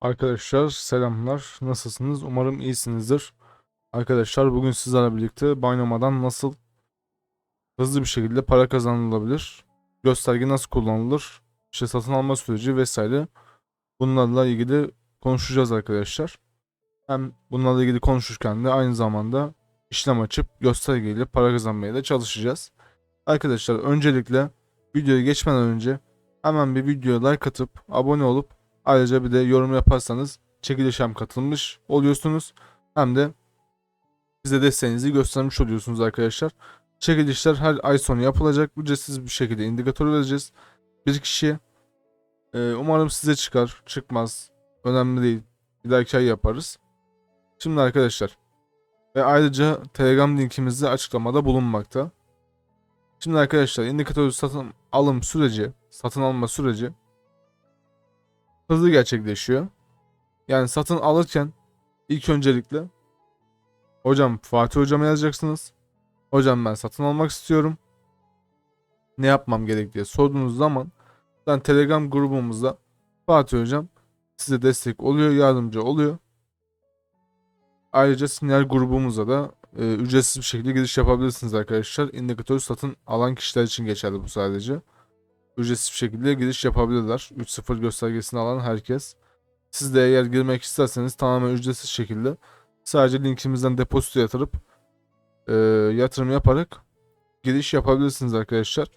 Arkadaşlar selamlar. Nasılsınız? Umarım iyisinizdir. Arkadaşlar bugün sizlerle birlikte Binomo'dan nasıl hızlı bir şekilde para kazanılabilir, gösterge nasıl kullanılır, işte satın alma süreci vesaire bunlarla ilgili konuşacağız arkadaşlar. Hem bunlarla ilgili konuşurken de aynı zamanda işlem açıp göstergeyle para kazanmaya da çalışacağız. Arkadaşlar öncelikle videoya geçmeden önce hemen bir videoya like atıp abone olup Ayrıca bir de yorum yaparsanız çekiliş hem katılmış oluyorsunuz hem de bize desteğinizi göstermiş oluyorsunuz arkadaşlar. Çekilişler her ay sonu yapılacak. Ücretsiz bir şekilde indikatör vereceğiz. Bir kişiye. Ee, umarım size çıkar. Çıkmaz. Önemli değil. Bir dahaki ay yaparız. Şimdi arkadaşlar. Ve ayrıca Telegram linkimiz de açıklamada bulunmakta. Şimdi arkadaşlar indikatörü satın alım süreci, satın alma süreci hızlı gerçekleşiyor. Yani satın alırken ilk öncelikle hocam Fatih hocama yazacaksınız. Hocam ben satın almak istiyorum. Ne yapmam gerek diye sorduğunuz zaman ben Telegram grubumuzda Fatih hocam size destek oluyor, yardımcı oluyor. Ayrıca sinyal grubumuza da e, ücretsiz bir şekilde giriş yapabilirsiniz arkadaşlar. İndikatörü satın alan kişiler için geçerli bu sadece ücretsiz bir şekilde giriş yapabilirler. 3.0 göstergesini alan herkes. Siz de eğer girmek isterseniz tamamen ücretsiz şekilde sadece linkimizden depozito yatırıp e, yatırım yaparak giriş yapabilirsiniz arkadaşlar.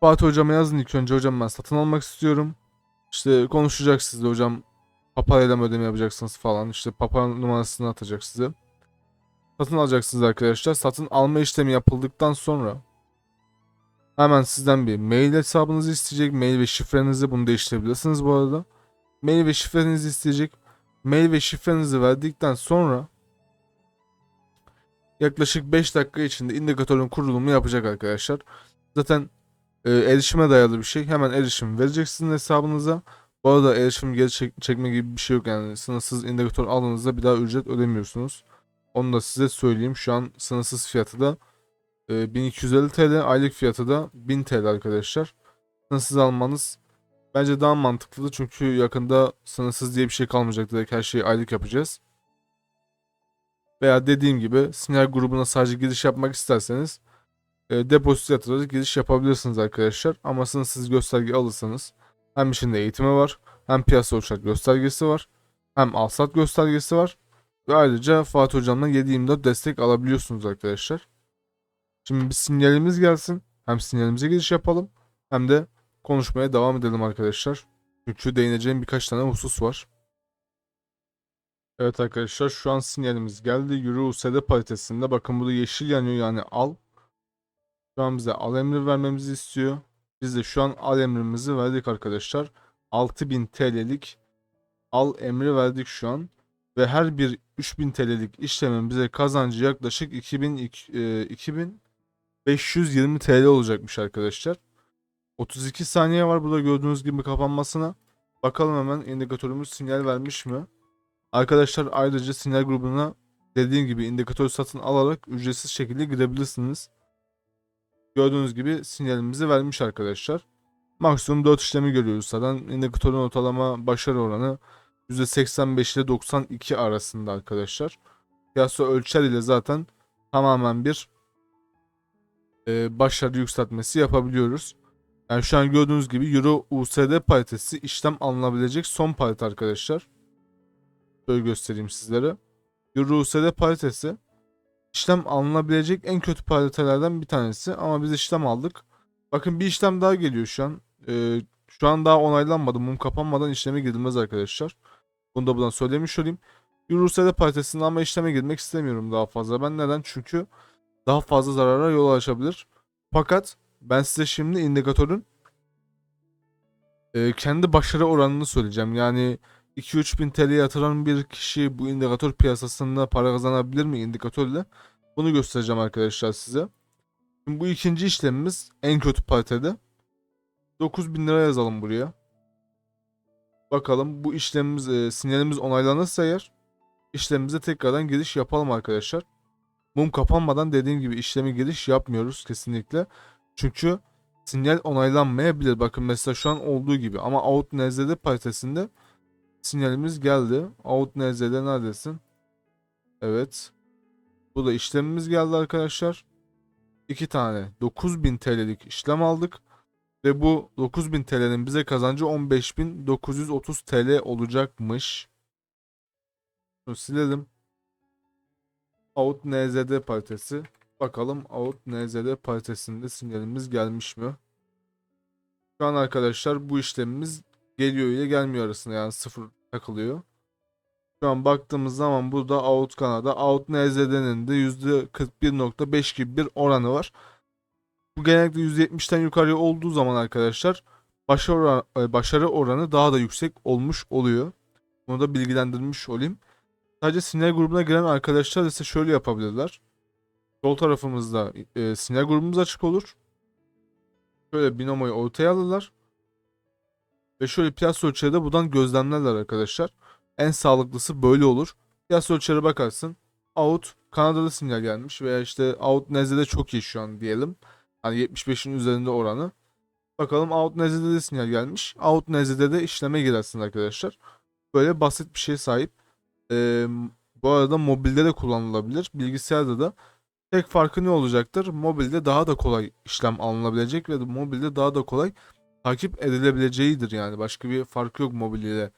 Fatih hocama yazın ilk önce hocam ben satın almak istiyorum. İşte konuşacak sizle hocam papayla mı ödeme yapacaksınız falan. İşte papa numarasını atacak size. Satın alacaksınız arkadaşlar. Satın alma işlemi yapıldıktan sonra Hemen sizden bir mail hesabınızı isteyecek. Mail ve şifrenizi bunu değiştirebilirsiniz bu arada. Mail ve şifrenizi isteyecek. Mail ve şifrenizi verdikten sonra yaklaşık 5 dakika içinde indikatörün kurulumu yapacak arkadaşlar. Zaten e, erişime dayalı bir şey. Hemen erişim vereceksiniz hesabınıza. Bu arada erişim geri çek- çekme gibi bir şey yok yani. Sınırsız indikatör aldığınızda bir daha ücret ödemiyorsunuz. Onu da size söyleyeyim. Şu an sınırsız fiyatı da e, 1250 TL aylık fiyatı da 1000 TL arkadaşlar. Sınırsız almanız bence daha mantıklı çünkü yakında sınırsız diye bir şey kalmayacak. Direkt her şeyi aylık yapacağız. Veya dediğim gibi sinyal grubuna sadece giriş yapmak isterseniz e, depozito yatırarak giriş yapabilirsiniz arkadaşlar. Ama sınırsız gösterge alırsanız hem içinde eğitimi var hem piyasa uçak göstergesi var hem alsat göstergesi var ve ayrıca Fatih Hocam'dan 7-24 destek alabiliyorsunuz arkadaşlar. Şimdi bir sinyalimiz gelsin. Hem sinyalimize giriş yapalım hem de konuşmaya devam edelim arkadaşlar. Çünkü değineceğim birkaç tane husus var. Evet arkadaşlar şu an sinyalimiz geldi. Euro USD paritesinde bakın burada yeşil yanıyor yani al. Şu an bize al emri vermemizi istiyor. Biz de şu an al emrimizi verdik arkadaşlar. 6000 TL'lik al emri verdik şu an. Ve her bir 3000 TL'lik işlemin bize kazancı yaklaşık 2000, 2000 520 TL olacakmış arkadaşlar. 32 saniye var burada gördüğünüz gibi kapanmasına. Bakalım hemen indikatörümüz sinyal vermiş mi? Arkadaşlar ayrıca sinyal grubuna dediğim gibi indikatör satın alarak ücretsiz şekilde girebilirsiniz. Gördüğünüz gibi sinyalimizi vermiş arkadaşlar. Maksimum 4 işlemi görüyoruz zaten. İndikatörün ortalama başarı oranı %85 ile 92 arasında arkadaşlar. Piyasa ölçer ile zaten tamamen bir e, başarı yükseltmesi yapabiliyoruz. Yani şu an gördüğünüz gibi Euro USD paritesi işlem alınabilecek son parite arkadaşlar. Şöyle göstereyim sizlere. Euro USD paritesi işlem alınabilecek en kötü paritelerden bir tanesi ama biz işlem aldık. Bakın bir işlem daha geliyor şu an. Ee, şu an daha onaylanmadı. Mum kapanmadan işleme girilmez arkadaşlar. Bunu da buradan söylemiş olayım. Euro USD paritesinde ama işleme girmek istemiyorum daha fazla. Ben neden? Çünkü daha fazla zarara yol açabilir. Fakat ben size şimdi indikatörün e, kendi başarı oranını söyleyeceğim. Yani 2-3 bin TL yatıran bir kişi bu indikatör piyasasında para kazanabilir mi indikatörle? Bunu göstereceğim arkadaşlar size. Şimdi bu ikinci işlemimiz en kötü paritede. 9000 lira yazalım buraya. Bakalım bu işlemimiz e, sinyalimiz onaylanırsa eğer işlemimize tekrardan giriş yapalım arkadaşlar. Mum kapanmadan dediğim gibi işlemi giriş yapmıyoruz kesinlikle. Çünkü sinyal onaylanmayabilir. Bakın mesela şu an olduğu gibi ama out NZD paritesinde sinyalimiz geldi. Out NZD neredesin? Evet. Bu da işlemimiz geldi arkadaşlar. İki tane 9000 TL'lik işlem aldık. Ve bu 9000 TL'nin bize kazancı 15930 TL olacakmış. Şunu silelim. Out NZD paritesi. Bakalım Out NZD paritesinde sinyalimiz gelmiş mi? Şu an arkadaşlar bu işlemimiz geliyor ile gelmiyor arasında yani sıfır takılıyor. Şu an baktığımız zaman burada Out Kanada, Out NZD'nin de %41.5 gibi bir oranı var. Bu genellikle %70'ten yukarı olduğu zaman arkadaşlar başarı, oran- başarı oranı daha da yüksek olmuş oluyor. Bunu da bilgilendirmiş olayım. Sadece sinyal grubuna giren arkadaşlar ise şöyle yapabilirler. Sol tarafımızda e, sinyal grubumuz açık olur. Şöyle binomoyu ortaya alırlar. Ve şöyle piyasa ölçeri de buradan gözlemlerler arkadaşlar. En sağlıklısı böyle olur. Piyasa ölçeri bakarsın. Out Kanadalı sinyal gelmiş veya işte out nezlede çok iyi şu an diyelim. Hani 75'in üzerinde oranı. Bakalım out nezlede de sinyal gelmiş. Out nezlede de işleme girersin arkadaşlar. Böyle basit bir şey sahip. Ee, bu arada mobilde de kullanılabilir. Bilgisayarda da tek farkı ne olacaktır? Mobilde daha da kolay işlem alınabilecek ve de mobilde daha da kolay takip edilebileceğidir yani. Başka bir farkı yok mobil ile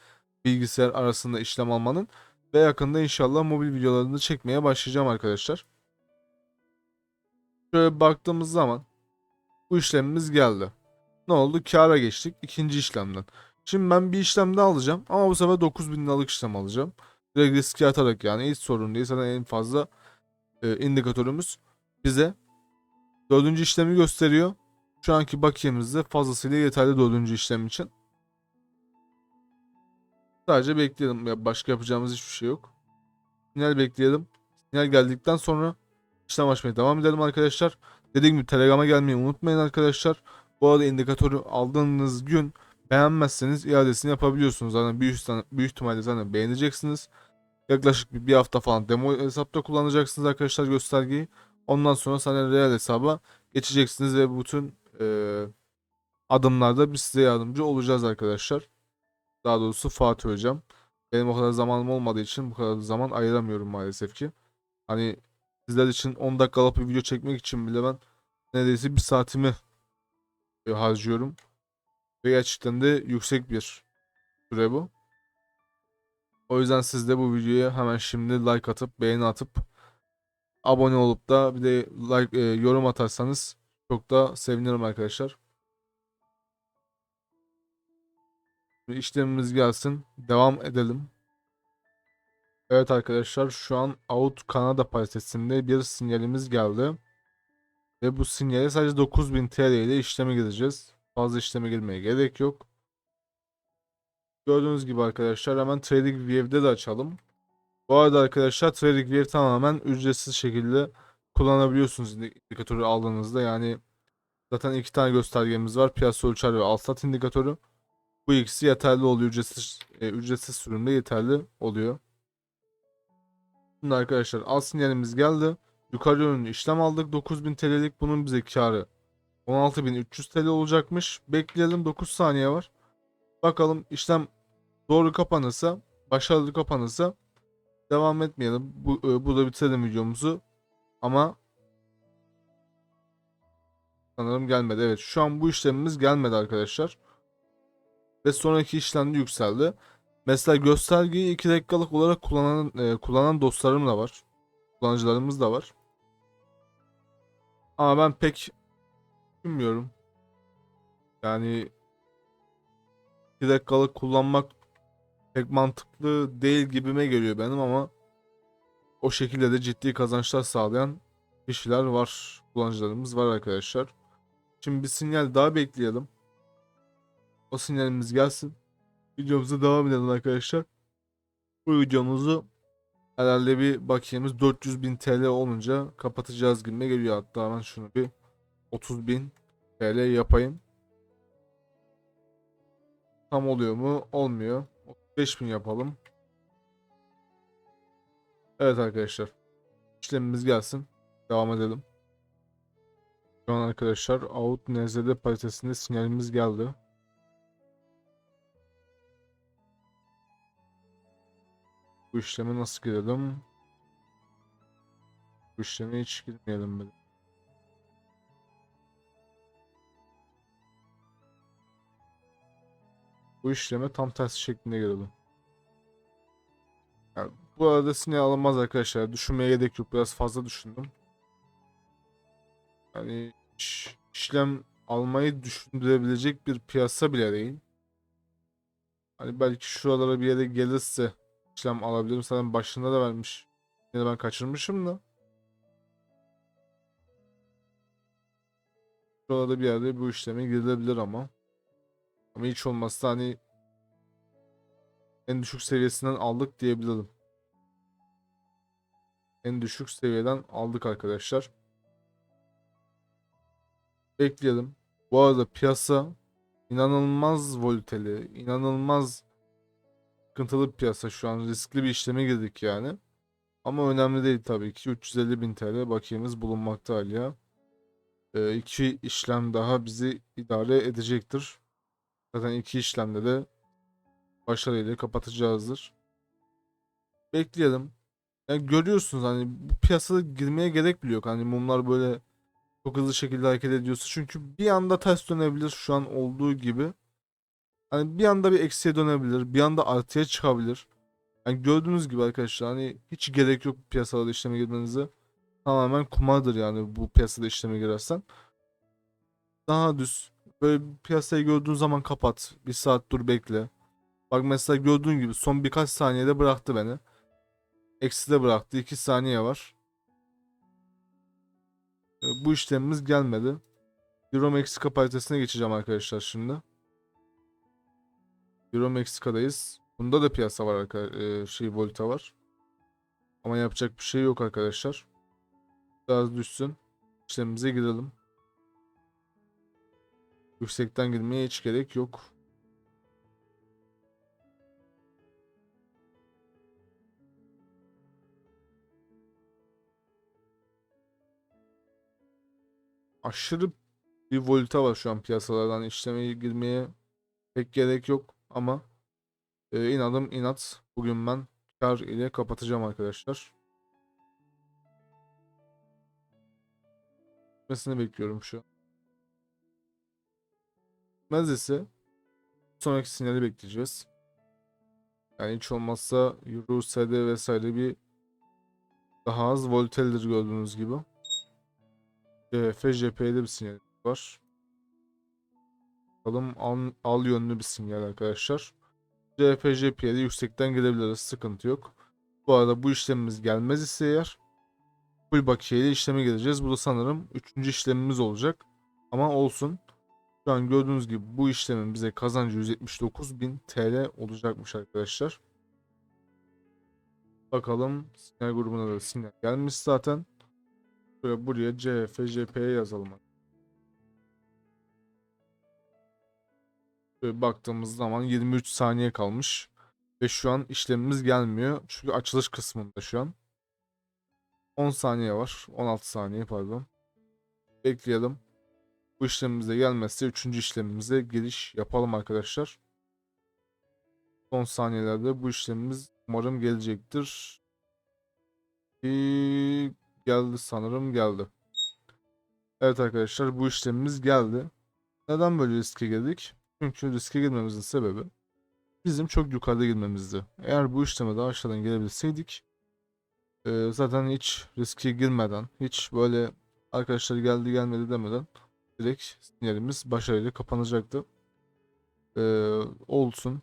bilgisayar arasında işlem almanın. Ve yakında inşallah mobil videolarını çekmeye başlayacağım arkadaşlar. Şöyle baktığımız zaman bu işlemimiz geldi. Ne oldu? Kâra geçtik ikinci işlemden. Şimdi ben bir işlem daha alacağım ama bu sefer 9000 liralık işlem alacağım. Direkt riske atarak yani hiç sorun değil. Zaten en fazla e, indikatörümüz bize dördüncü işlemi gösteriyor. Şu anki bakiyemiz de fazlasıyla yeterli dördüncü işlem için. Sadece bekleyelim. Ya başka yapacağımız hiçbir şey yok. Sinyal bekleyelim. Sinyal geldikten sonra işlem açmaya devam edelim arkadaşlar. Dediğim gibi Telegram'a gelmeyi unutmayın arkadaşlar. Bu arada indikatörü aldığınız gün beğenmezseniz iadesini yapabiliyorsunuz. Zaten büyük, büyük ihtimalle zaten beğeneceksiniz. Yaklaşık bir, hafta falan demo hesapta kullanacaksınız arkadaşlar göstergeyi. Ondan sonra sana real hesaba geçeceksiniz ve bütün e, adımlarda biz size yardımcı olacağız arkadaşlar. Daha doğrusu Fatih hocam. Benim o kadar zamanım olmadığı için bu kadar zaman ayıramıyorum maalesef ki. Hani sizler için 10 dakikalık bir video çekmek için bile ben neredeyse bir saatimi e, harcıyorum. Ve gerçekten de yüksek bir süre bu. O yüzden siz de bu videoya hemen şimdi like atıp beğeni atıp abone olup da bir de like e, yorum atarsanız çok da sevinirim arkadaşlar. İşlemimiz gelsin. Devam edelim. Evet arkadaşlar şu an Out Kanada paritesinde bir sinyalimiz geldi. Ve bu sinyale sadece 9000 TL ile işleme gireceğiz. Fazla işleme girmeye gerek yok. Gördüğünüz gibi arkadaşlar hemen TradingView'de de açalım. Bu arada arkadaşlar TradingView tamamen ücretsiz şekilde kullanabiliyorsunuz indikatörü aldığınızda. Yani zaten iki tane göstergemiz var. Piyasa ölçer ve alsat indikatörü. Bu ikisi yeterli oluyor. Ücretsiz, e, ücretsiz sürümde yeterli oluyor. Şimdi arkadaşlar al sinyalimiz geldi. Yukarı yönlü işlem aldık. 9000 TL'lik bunun bize karı 16300 TL olacakmış. Bekleyelim 9 saniye var. Bakalım işlem doğru kapanırsa, başarılı kapanırsa devam etmeyelim. Bu e, burada bitirelim videomuzu. Ama sanırım gelmedi. Evet şu an bu işlemimiz gelmedi arkadaşlar. Ve sonraki işlemde yükseldi. Mesela göstergeyi 2 dakikalık olarak kullanan e, kullanan dostlarım da var. Kullanıcılarımız da var. Ama ben pek bilmiyorum. Yani 2 dakikalık kullanmak pek mantıklı değil gibime geliyor benim ama o şekilde de ciddi kazançlar sağlayan kişiler var. Kullanıcılarımız var arkadaşlar. Şimdi bir sinyal daha bekleyelim. O sinyalimiz gelsin. Videomuza devam edelim arkadaşlar. Bu videomuzu herhalde bir bakiyemiz 400 bin TL olunca kapatacağız gibi geliyor. Hatta ben şunu bir 30 bin TL yapayım. Tam oluyor mu? Olmuyor. 35 bin yapalım. Evet arkadaşlar. İşlemimiz gelsin. Devam edelim. Şu an arkadaşlar out NZD paritesinde sinyalimiz geldi. Bu işleme nasıl girelim? Bu işleme hiç girmeyelim bile. Bu işleme tam tersi şeklinde girelim. Yani bu arada sinyal alınmaz arkadaşlar. Düşünmeye gerek yok. Biraz fazla düşündüm. Yani iş- işlem almayı düşündürebilecek bir piyasa bile değil. Hani belki şuralara bir yere gelirse işlem alabilirim. Zaten başında da vermiş. Yine ben kaçırmışım da. Şurada bir yerde bu işleme girilebilir ama. Ama hiç olmazsa hani en düşük seviyesinden aldık diyebilirim. En düşük seviyeden aldık arkadaşlar. Bekleyelim. Bu arada piyasa inanılmaz volteli, inanılmaz sıkıntılı bir piyasa şu an. Riskli bir işleme girdik yani. Ama önemli değil tabii ki. 350 bin TL bakiyemiz bulunmakta hala. Ee, iki işlem daha bizi idare edecektir. Zaten iki işlemde de başarıyla kapatacağızdır. Bekleyelim. Yani görüyorsunuz hani bu piyasada girmeye gerek bile yok. Hani mumlar böyle çok hızlı şekilde hareket ediyorsa. Çünkü bir anda ters dönebilir şu an olduğu gibi. Hani bir anda bir eksiye dönebilir. Bir anda artıya çıkabilir. Yani gördüğünüz gibi arkadaşlar hani hiç gerek yok piyasada işleme girmenize. Tamamen kumardır yani bu piyasada işleme girersen. Daha düz. Böyle piyasayı gördüğün zaman kapat. Bir saat dur bekle. Bak mesela gördüğün gibi son birkaç saniyede bıraktı beni. Eksi de bıraktı. 2 saniye var. E, Bu işlemimiz gelmedi. Euro Meksika paritesine geçeceğim arkadaşlar şimdi. Euro Meksika'dayız. Bunda da piyasa var arkadaşlar. Şey volta var. Ama yapacak bir şey yok arkadaşlar. Biraz düşsün. İşlemimize girelim. Yüksekten girmeye hiç gerek yok. Aşırı bir volta var şu an piyasalardan işlemeye girmeye pek gerek yok ama e, inadım inat bugün ben kar ile kapatacağım arkadaşlar. Gitmesini bekliyorum şu an. Gitmez ise sonraki sinyali bekleyeceğiz. Yani hiç olmazsa Euro, SD vesaire bir daha az voltelidir gördüğünüz gibi. CHF, JP'de bir sinyal var. Bakalım al, al yönlü bir sinyal arkadaşlar. CHF, JP'ye de yüksekten girebiliriz. Sıkıntı yok. Bu arada bu işlemimiz gelmez ise eğer full bakiye ile işleme gireceğiz. Bu da sanırım 3. işlemimiz olacak. Ama olsun. Şu an gördüğünüz gibi bu işlemin bize kazancı 179.000 TL olacakmış arkadaşlar. Bakalım sinyal grubuna da sinyal gelmiş zaten. Şöyle buraya CF, JP'ye yazalım. Şöyle baktığımız zaman 23 saniye kalmış. Ve şu an işlemimiz gelmiyor. Çünkü açılış kısmında şu an. 10 saniye var. 16 saniye pardon. Bekleyelim. Bu işlemimize gelmezse 3. işlemimize giriş yapalım arkadaşlar. Son saniyelerde bu işlemimiz umarım gelecektir. Ee, geldi sanırım geldi. Evet arkadaşlar bu işlemimiz geldi. Neden böyle riske girdik? Çünkü riske girmemizin sebebi bizim çok yukarıda girmemizdi. Eğer bu işleme daha aşağıdan gelebilseydik zaten hiç riske girmeden hiç böyle arkadaşlar geldi gelmedi demeden direkt sinyalimiz başarıyla kapanacaktı. E, olsun.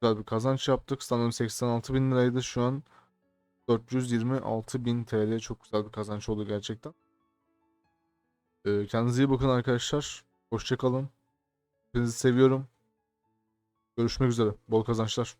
Güzel bir kazanç yaptık. Sanırım 86 bin liraydı şu an. 426 bin TL çok güzel bir kazanç oldu gerçekten. E, kendinize iyi bakın arkadaşlar. Hoşçakalın. Hepinizi seviyorum. Görüşmek üzere. Bol kazançlar.